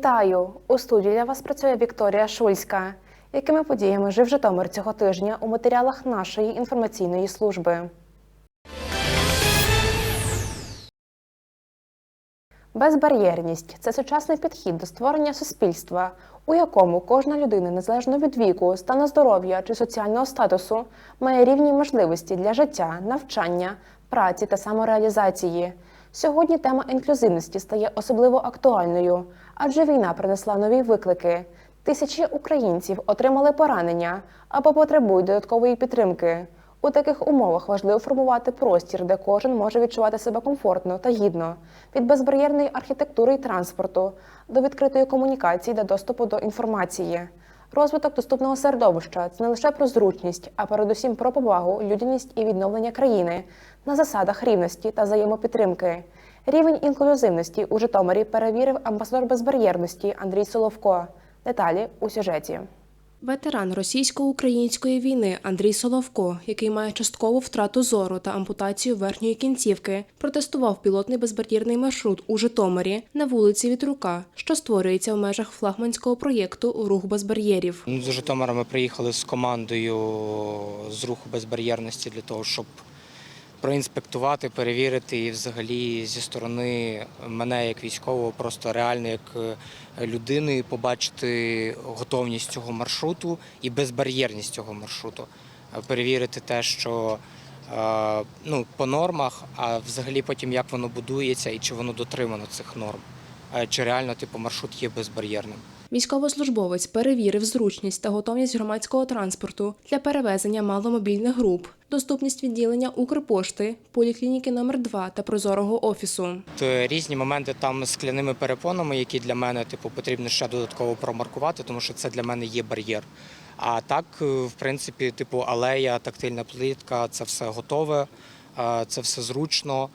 Вітаю! У студії для вас працює Вікторія Шульська. Якими подіями жив Житомир цього тижня у матеріалах нашої інформаційної служби? Безбар'єрність це сучасний підхід до створення суспільства, у якому кожна людина, незалежно від віку, стану здоров'я чи соціального статусу, має рівні можливості для життя, навчання, праці та самореалізації. Сьогодні тема інклюзивності стає особливо актуальною, адже війна принесла нові виклики. Тисячі українців отримали поранення або потребують додаткової підтримки. У таких умовах важливо формувати простір, де кожен може відчувати себе комфортно та гідно, від безбар'єрної архітектури і транспорту до відкритої комунікації та доступу до інформації. Розвиток доступного середовища це не лише про зручність, а передусім про повагу, людяність і відновлення країни на засадах рівності та взаємопідтримки. Рівень інклюзивності у Житомирі перевірив амбасадор безбар'єрності Андрій Соловко. Деталі у сюжеті. Ветеран російсько-української війни Андрій Соловко, який має часткову втрату зору та ампутацію верхньої кінцівки, протестував пілотний безбар'єрний маршрут у Житомирі на вулиці Вітрука, що створюється в межах флагманського проєкту Рух без бар'єрів. До Житомира ми приїхали з командою з руху безбар'єрності для того, щоб проінспектувати, перевірити і взагалі зі сторони мене як військового, просто реально як е, людини побачити готовність цього маршруту і безбар'єрність цього маршруту. Е, Перевірити те, що е, ну, по нормах, а взагалі потім як воно будується і чи воно дотримано цих норм. Чи реально типу маршрут є безбар'єрним. Військовослужбовець перевірив зручність та готовність громадського транспорту для перевезення маломобільних груп, доступність відділення Укрпошти, поліклініки номер 2 та прозорого офісу. Різні моменти там з скляними перепонами, які для мене типу потрібно ще додатково промаркувати, тому що це для мене є бар'єр. А так, е, в принципі, типу алея, тактильна плитка, це все готове, е, це все зручно.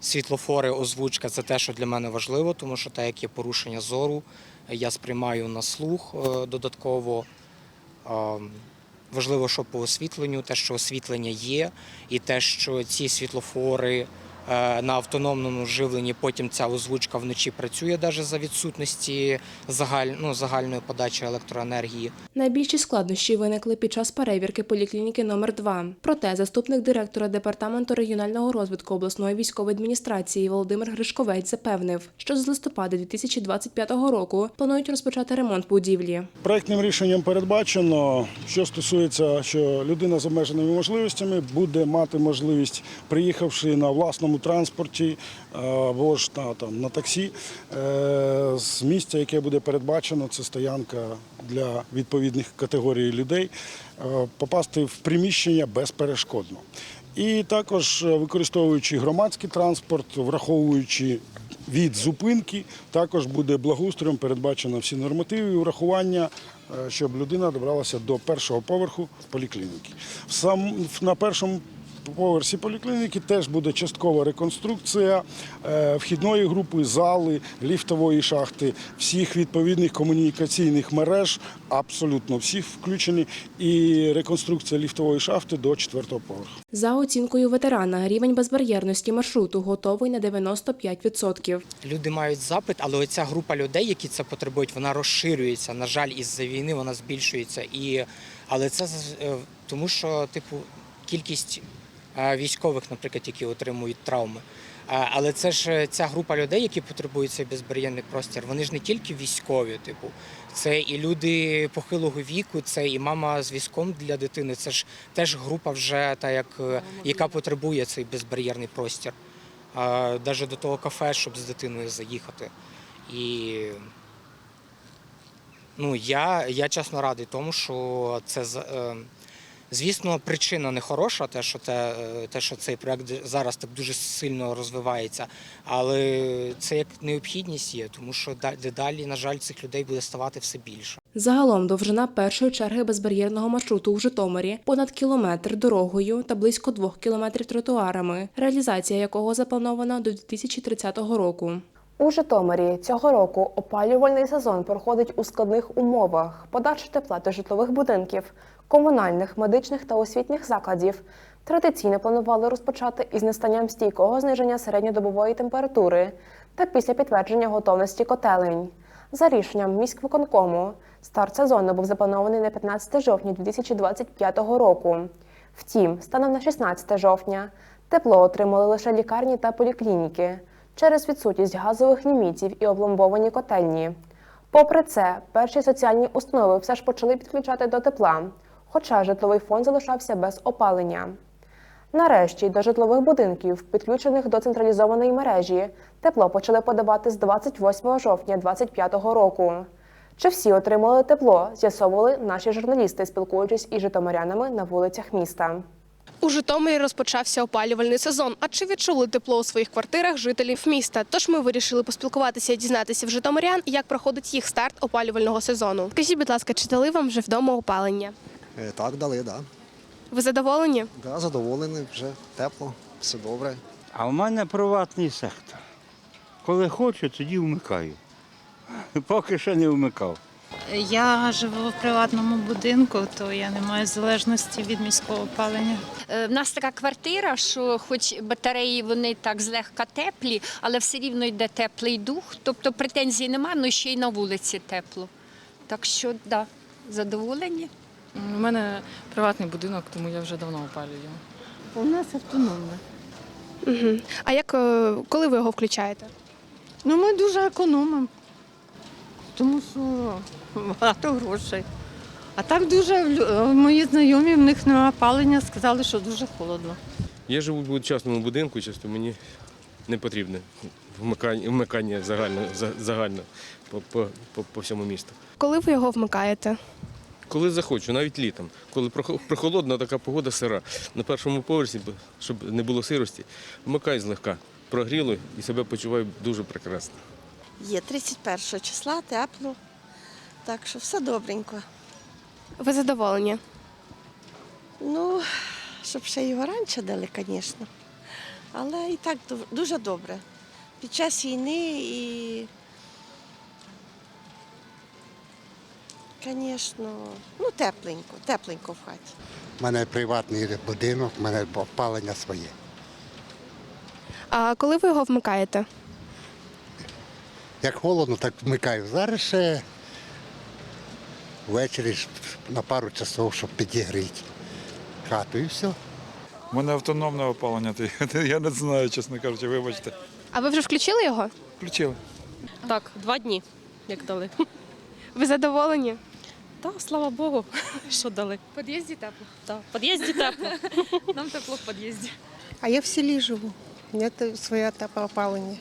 Світлофори, озвучка це те, що для мене важливо, тому що те, як є порушення зору, я сприймаю на слух е, додатково. Важливо, що по освітленню, те, що освітлення є, і те, що ці світлофори на автономному живленні, потім ця озвучка вночі працює навіть за відсутності загаль, ну, загальної подачі електроенергії. Найбільші складнощі виникли під час перевірки поліклініки номер 2 Проте заступник директора департаменту регіонального розвитку обласної військової адміністрації Володимир Гришковець запевнив, що з листопада 2025 року планують розпочати ремонт будівлі. Проектним рішенням передбачено, що стосується, що людина з обмеженими можливостями буде мати можливість, приїхавши на власному транспорті е, або ж на, там, на таксі, е, з місця, яке буде передбачено, це стоянка для відповідних категорій людей, е, попасти в приміщення безперешкодно. І також використовуючи громадський транспорт, враховуючи від зупинки, також буде благоустроєм передбачено всі нормативи і врахування, щоб людина добралася до першого поверху поліклініки. Сам на першому поверсі поліклініки теж буде часткова реконструкція е, вхідної групи, зали, ліфтової шахти, всіх відповідних комунікаційних мереж, абсолютно всіх включені, і реконструкція ліфтової шахти до четвертого поверху. За оцінкою ветерана, рівень безбар'єрності маршруту готовий на 95%. Люди мають запит, але оця група людей, які це потребують, вона розширюється. На жаль, із-за війни вона збільшується. І, але це з- е, тому, що типу кількість військових, наприклад, які отримують травми. Але це ж е, ця група людей, які потребують цей безбар'єрний простір. Вони ж не тільки військові, типу, це і люди похилого віку, це і мама з візком для дитини. Це ж теж група вже та як е, яка потребує цей безбар'єрний простір. Навіть до того кафе, щоб з дитиною заїхати. І ну, я, я чесно радий тому, що це е, звісно причина не хороша, те, що те, е, те, що цей проект зараз так дуже сильно розвивається, але це як необхідність є, тому що да- дедалі, на жаль, цих людей буде ставати все більше. Загалом довжина першої черги безбар'єрного маршруту у Житомирі понад кілометр дорогою та близько двох кілометрів тротуарами, реалізація якого запланована до 2030 року. У Житомирі цього року опалювальний сезон проходить у складних умовах. Подача тепла до житлових будинків, комунальних, медичних та освітніх закладів традиційно планували розпочати із настанням стійкого зниження середньодобової температури та після підтвердження готовності котелень. За рішенням міськвиконкому старт сезону був запланований на 15 жовтня 2025 року. Втім, станом на 16 жовтня тепло отримали лише лікарні та поліклініки через відсутність газових лімітів і обломбовані котельні. Попри це, перші соціальні установи все ж почали підключати до тепла, хоча житловий фонд залишався без опалення. Нарешті до житлових будинків, підключених до централізованої мережі, тепло почали подавати з 28 жовтня 2025 року. Чи всі отримали тепло, з'ясовували наші журналісти, спілкуючись із житомирянами на вулицях міста. У Житомирі розпочався опалювальний сезон. А чи відчули тепло у своїх квартирах жителів міста? Тож ми вирішили поспілкуватися і дізнатися в житомирян, як проходить їх старт опалювального сезону. Скажіть, будь ласка, чи дали вам вже вдома опалення? Е, Так, дали, так. Да. Ви задоволені? Да, задоволений, вже тепло, все добре. А в мене приватний сектор. Коли хочу, тоді вмикаю. Поки що не вмикав. Я живу в приватному будинку, то я не маю залежності від міського опалення. Е, В нас така квартира, що хоч батареї вони так злегка теплі, але все рівно йде теплий дух. Тобто претензій немає, але ще й на вулиці тепло. Так що, да, задоволені. У мене приватний будинок, тому я вже давно опалюю. У нас автономне. Угу. А як е, коли ви його включаєте? Ну ми дуже економимо, тому що багато грошей. А так дуже мої знайомі, в них немає опалення, сказали, що дуже холодно. Я живу в частному будинку, часто мені не потрібне вмикання, вмикання загально, загально по, по, по, по всьому місту. Коли ви його вмикаєте? Коли захочу, навіть літом, коли прохолодна така погода сира, на першому поверсі, щоб не було сирості, вмикаю злегка, прогріло і себе почуваю дуже прекрасно. Є 31 числа, тепло. Так що все добренько. Ви задоволені? Ну, щоб ще його раніше дали, звісно. Але і так дуже добре. Під час війни і, звісно, ну тепленько, тепленько в хаті. У мене приватний будинок, у мене опалення своє. А коли ви його вмикаєте? Як холодно, так вмикаю. Зараз ще ввечері ж на пару часов, щоб підігріти хату і все. У мене автономне опалення, я не знаю, чесно кажучи, вибачте. А ви вже включили його? Включили. Так, два дні, як дали. Ви задоволені? Так, слава Богу, що дали. В під'їзді тепло. Так, в під'їзді тепло. Нам тепло в під'їзді. А я в селі живу. У мене своє тепле опалення.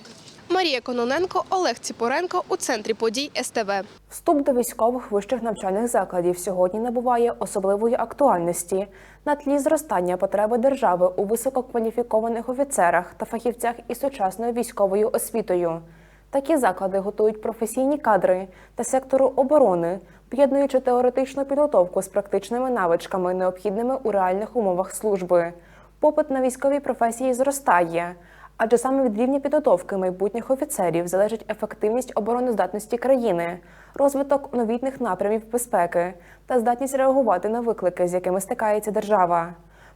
Марія Кононенко, Олег Ціпоренко у центрі подій СТВ. Вступ до військових вищих навчальних закладів сьогодні набуває особливої актуальності на тлі зростання потреби держави у висококваліфікованих офіцерах та фахівцях із сучасною військовою освітою. Такі заклади готують професійні кадри та сектору оборони, поєднуючи теоретичну підготовку з практичними навичками, необхідними у реальних умовах служби. Попит на військові професії зростає, адже саме від рівня підготовки майбутніх офіцерів залежить ефективність обороноздатності країни, розвиток новітних напрямів безпеки та здатність реагувати на виклики, з якими стикається держава.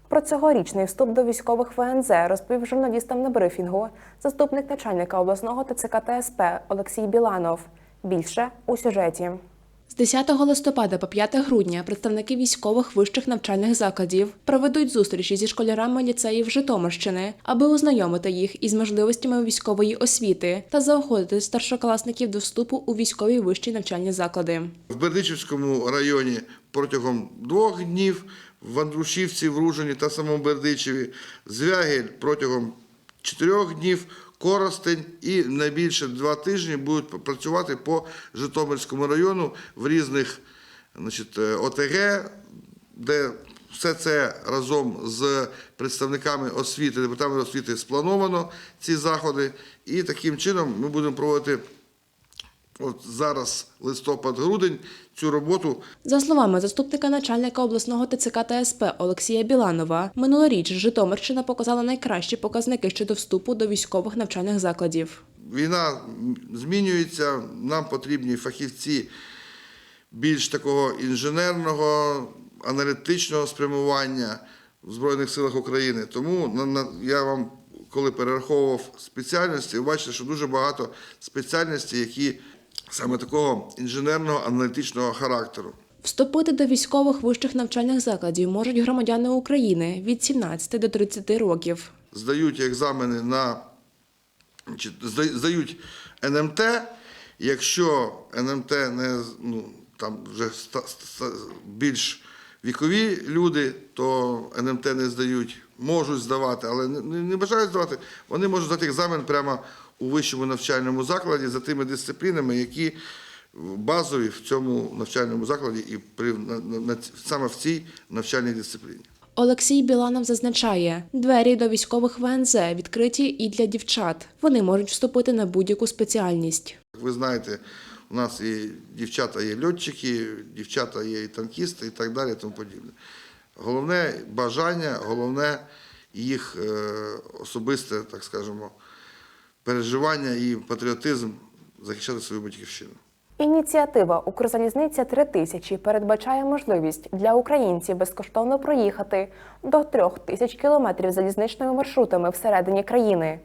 Про цьогорічний вступ до військових ВНЗ розповів журналістам на брифінгу заступник начальника обласного ТЦК ТСП Олексій Біланов. Більше у сюжеті. З 10 листопада по 5 грудня представники військових вищих навчальних закладів проведуть зустрічі зі школярами ліцеїв Житомирщини, аби ознайомити їх із можливостями військової освіти та заохотити старшокласників до вступу у військові вищі навчальні заклади. В Бердичівському районі протягом двох днів, в Андрушівці, в Ружині та самому Бердичеві, Звягель протягом чотирьох днів, Коростень і найбільше два тижні будуть працювати по Житомирському району в різних значить, е, ОТГ, де все це разом з представниками освіти, департаменту освіти сплановано, ці заходи. І таким чином ми будемо проводити от зараз листопад-грудень цю роботу. За словами заступника начальника обласного ТЦК ТСП Олексія Біланова, минулоріч Житомирщина показала найкращі показники щодо вступу до військових навчальних закладів. Війна змінюється, нам потрібні фахівці більш такого інженерного, аналітичного спрямування в Збройних силах України. Тому на- на- я вам коли перераховував спеціальності, ви бачите, що дуже багато спеціальностей, які саме такого інженерного аналітичного характеру. Вступити до військових вищих навчальних закладів можуть громадяни України від 17 до 30 років. здають екзамени на здають НМТ. Якщо НМТ не ну, там вже ста- більш вікові люди, то НМТ не здають, можуть здавати, але не бажають здавати. Вони можуть здати екзамен прямо у вищому навчальному закладі за тими дисциплінами, які базові в цьому навчальному закладі і при на, на, на- саме в цій навчальній дисципліні. Олексій Біланов зазначає, двері до військових ВНЗ відкриті і для дівчат. Вони можуть вступити на будь-яку спеціальність. Ви знаєте, у нас і дівчата є льотчики, дівчата є і танкісти, і так далі, і тому подібне. Головне бажання, головне їх е, особисте, так скажемо, переживання і патріотизм захищати свою батьківщину. Ініціатива Укрзалізниця 3000 передбачає можливість для українців безкоштовно проїхати до трьох тисяч кілометрів залізничними маршрутами всередині країни.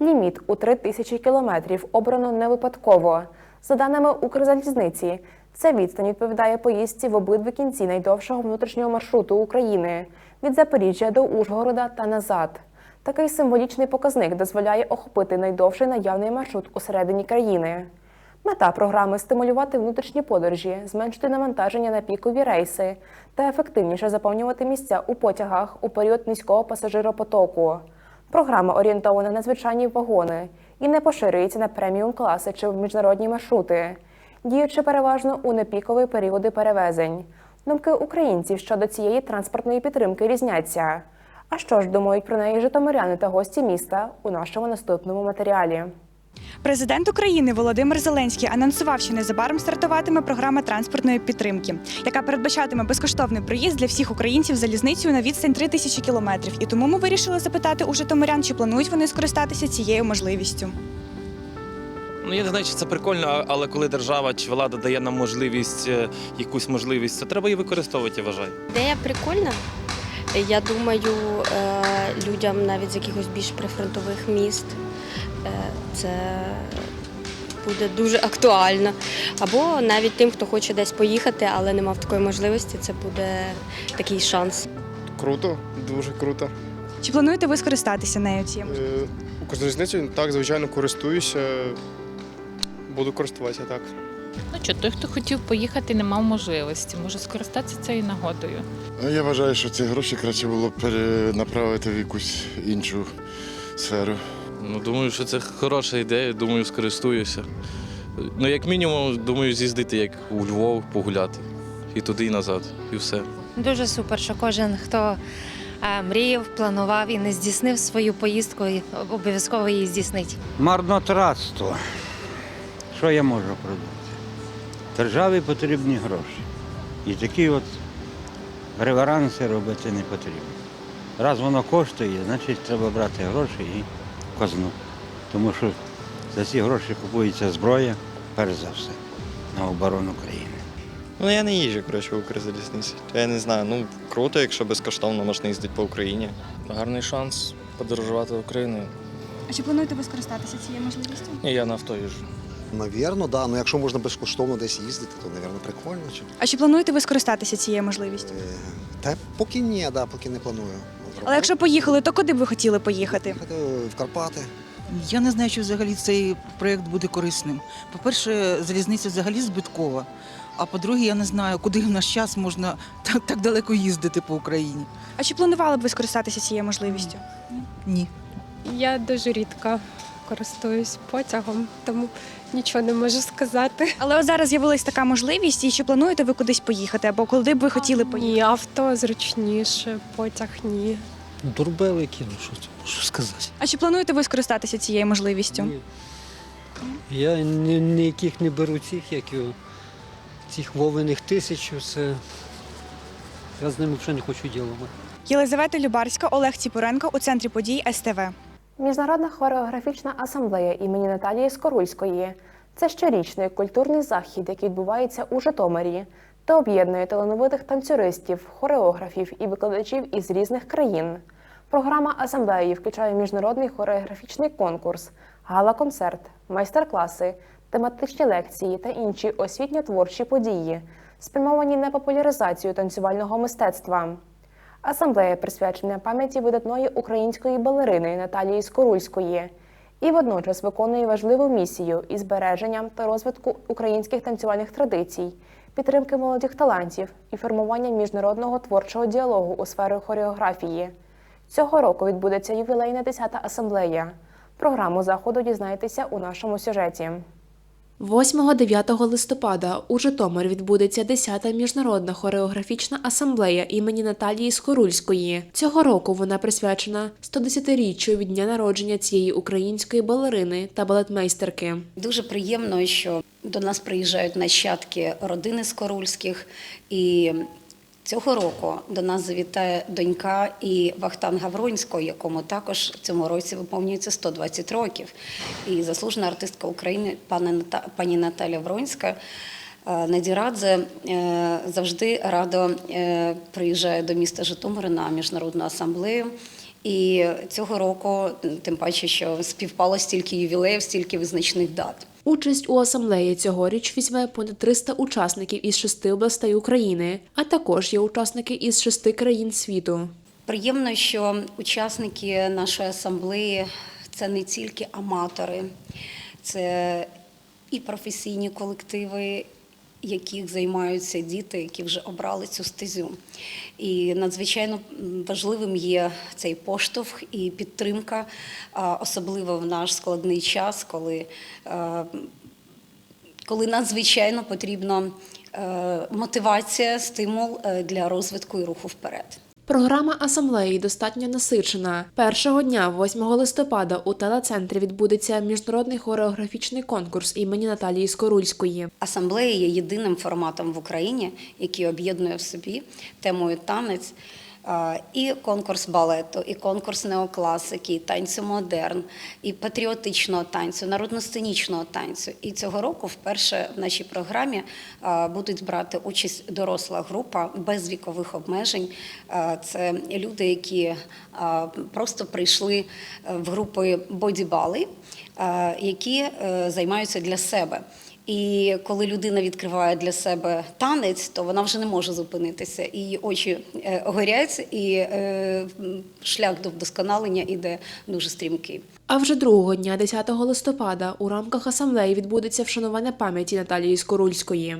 Ліміт у 3 тисячі кілометрів обрано не випадково. За даними Укрзалізниці, ця відстань відповідає поїздці в обидві кінці найдовшого внутрішнього маршруту України від Запоріжжя до Ужгорода та назад. Такий символічний показник дозволяє охопити найдовший наявний маршрут усередині країни. Мета програми стимулювати внутрішні подорожі, зменшити навантаження на пікові рейси та ефективніше заповнювати місця у потягах у період низького пасажиропотоку. Програма орієнтована на звичайні вагони і не поширюється на преміум класи чи в міжнародні маршрути, діючи переважно у непікові періоди перевезень. Думки українців щодо цієї транспортної підтримки різняться. А що ж думають про неї житомиряни та гості міста у нашому наступному матеріалі? Президент України Володимир Зеленський анонсував, що незабаром стартуватиме програма транспортної підтримки, яка передбачатиме безкоштовний проїзд для всіх українців залізницею на відстань 3 тисячі кілометрів. І тому ми вирішили запитати у житомирян, чи планують вони скористатися цією можливістю. Ну я не знаю, чи це прикольно, але коли держава чи влада дає нам можливість, е, якусь можливість, то треба її використовувати, я вважаю. Ідея прикольна. Я думаю, е, людям навіть з якихось більш прифронтових міст е, це буде дуже актуально. Або навіть тим, хто хоче десь поїхати, але не мав такої можливості, це буде такий шанс. Круто, дуже круто. Чи плануєте ви скористатися нею цією? Е, Укрзалізницею так, звичайно, користуюся. Буду користуватися так. Ну що, той, хто хотів поїхати, не мав можливості, може скористатися цією нагодою. Ну, Я вважаю, що ці гроші краще було б перенаправити в якусь іншу сферу. Ну, думаю, що це хороша ідея, думаю, скористуюся. Ну, як мінімум, думаю, з'їздити як у Львов погуляти. І туди, і назад, і все. Дуже супер, що кожен, хто е, мріяв, планував і не здійснив свою поїздку, і обов'язково її здійснить. Марнотратство. Що я можу продати? Державі потрібні гроші. І такі от реверанси робити не потрібно. Раз воно коштує, значить треба брати гроші і казну. Тому що за ці гроші купується зброя, перш за все, на оборону країни. Ну я не їжджу, коротше, в Укрзалізниці. Я не знаю, ну круто, якщо безкоштовно можна їздити по Україні. Гарний шанс подорожувати Україною. А чи плануєте ви скористатися цією можливістю? І я на авто їжджу. Навірно, да. Ну якщо можна безкоштовно десь їздити, то напевно прикольно. Чи... А чи плануєте ви скористатися цією можливістю? Та поки ні, да, поки не планую. Але якщо поїхали, то куди б ви хотіли поїхати? В Карпати. Я не знаю, чи взагалі цей проєкт буде корисним. По-перше, залізниця взагалі збиткова. А по-друге, я не знаю, куди в наш час можна так, так далеко їздити по Україні. А чи планували б ви скористатися цією можливістю? Ні. Я дуже рідко користуюсь потягом, тому нічого не можу сказати. Але от зараз з'явилась така можливість, і чи плануєте ви кудись поїхати, або куди б ви хотіли поїхати? Ні, авто зручніше, потяг ні. Дурбелики, ну що, що сказати. А чи плануєте ви скористатися цією можливістю? Ні. Я ні, ніяких не беру цих, як його, цих вовених тисячу, це я з ними вже не хочу ділити. Єлизавета Любарська, Олег Ціпуренко у центрі подій СТВ. Міжнародна хореографічна асамблея імені Наталії Скорульської це щорічний культурний захід, який відбувається у Житомирі та об'єднує талановитих танцюристів, хореографів і викладачів із різних країн. Програма асамблеї включає міжнародний хореографічний конкурс, гала-концерт, майстер-класи, тематичні лекції та інші освітньо-творчі події, спрямовані на популяризацію танцювального мистецтва. Асамблея присвячена пам'яті видатної української балерини Наталії Скорульської і водночас виконує важливу місію із збереженням та розвитку українських танцювальних традицій, підтримки молодих талантів і формування міжнародного творчого діалогу у сфері хореографії. Цього року відбудеться ювілейна 10-та асамблея. Програму заходу дізнаєтеся у нашому сюжеті. 8-9 листопада у Житомир відбудеться 10-та міжнародна хореографічна асамблея імені Наталії Скорульської. Цього року вона присвячена 110-річчю від дня народження цієї української балерини та балетмейстерки. Дуже приємно, що до нас приїжджають нащадки родини Скорульських. І цього року до нас завітає донька і Вахтан Гавронського, якому також цьому році виповнюється 120 років. І заслужена артистка України пані Ната- Наталя Вронська. е, Надірадзе е, завжди радо е, приїжджає до міста Житомира на міжнародну асамблею. І цього року, тим паче, що співпало стільки ювілеїв, стільки визначних дат. Участь у асамблеї цьогоріч візьме понад 300 учасників із шести областей України, а також є учасники із шести країн світу. Приємно, що учасники нашої асамблеї це не тільки аматори, це і професійні колективи, яких займаються діти, які вже обрали цю стезю. І надзвичайно важливим є цей поштовх і підтримка, особливо в наш складний час, коли коли надзвичайно потрібна е, мотивація, стимул е, для розвитку і руху вперед. Програма асамблеї достатньо насичена. Першого дня, 8 листопада, у телецентрі відбудеться міжнародний хореографічний конкурс імені Наталії Скорульської. Асамблея є єдиним форматом в Україні, який об'єднує в собі темою танець. І конкурс балету, і конкурс неокласики, і танцю модерн, і патріотичного танцю, народно-сценічного танцю. І цього року вперше в нашій програмі будуть брати участь доросла група без вікових обмежень. Це люди, які просто прийшли е, в групи бодібали, які е, займаються для себе. І коли людина відкриває для себе танець, то вона вже не може зупинитися. І її очі е, горять, і е, шлях до вдосконалення іде дуже стрімкий. А вже другого дня, 10 листопада, у рамках асамблеї відбудеться вшанування пам'яті Наталії Скорульської.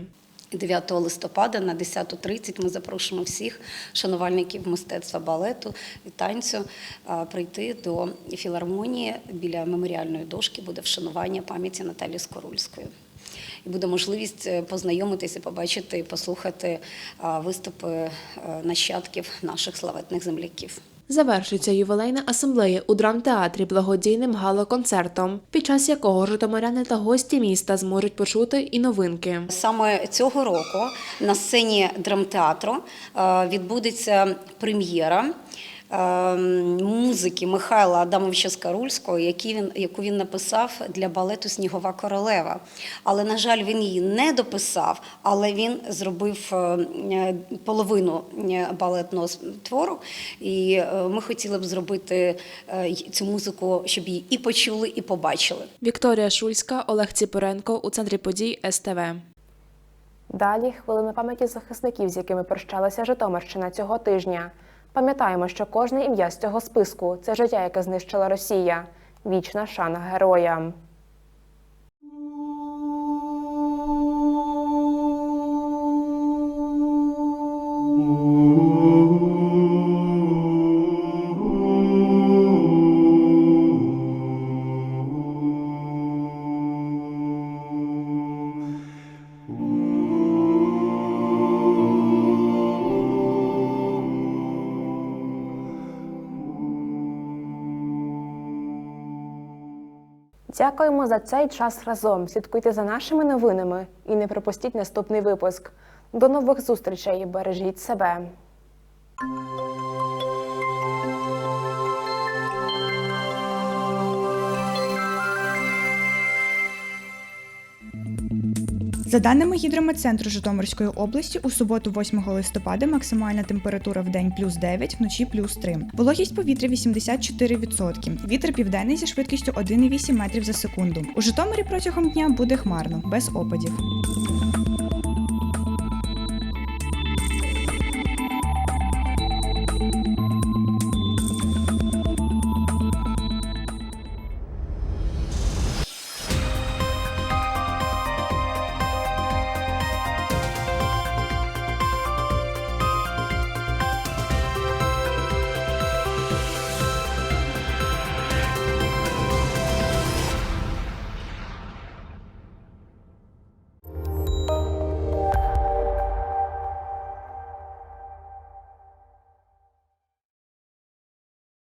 9 листопада на 10.30 ми запрошуємо всіх шанувальників мистецтва балету і танцю прийти до філармонії біля меморіальної дошки. Буде вшанування пам'яті Наталії Скорульської. І буде можливість е, познайомитися, побачити послухати виступи е, нащадків наших славетних земляків. Завершиться ювілейна асамблея у драмтеатрі благодійним гала-концертом, під час якого житомиряни та гості міста зможуть почути і новинки. Саме цього року на сцені драмтеатру е, відбудеться прем'єра е, музики Михайла Адамовича Скарульського, яку він написав для балету Снігова королева. Але, на жаль, він її не дописав, але він зробив е, е, половину е, балетного твору. І ми хотіли б зробити цю музику, щоб її і почули, і побачили. Вікторія Шульська, Олег Ціпоренко у центрі подій СТВ. Далі хвилина пам'яті захисників, з якими прощалася Житомирщина цього тижня. Пам'ятаємо, що кожне ім'я з цього списку це життя, яке знищила Росія. Вічна шана героям. Дякуємо за цей час разом. Слідкуйте за нашими новинами і не пропустіть наступний випуск. До нових зустрічей. Бережіть себе. За даними гідрометцентру Житомирської області, у суботу, 8 листопада, максимальна температура в день плюс 9, вночі плюс 3. Вологість повітря 84%. Вітер південний зі швидкістю 1,8 метрів за секунду. У Житомирі протягом дня буде хмарно, без опадів.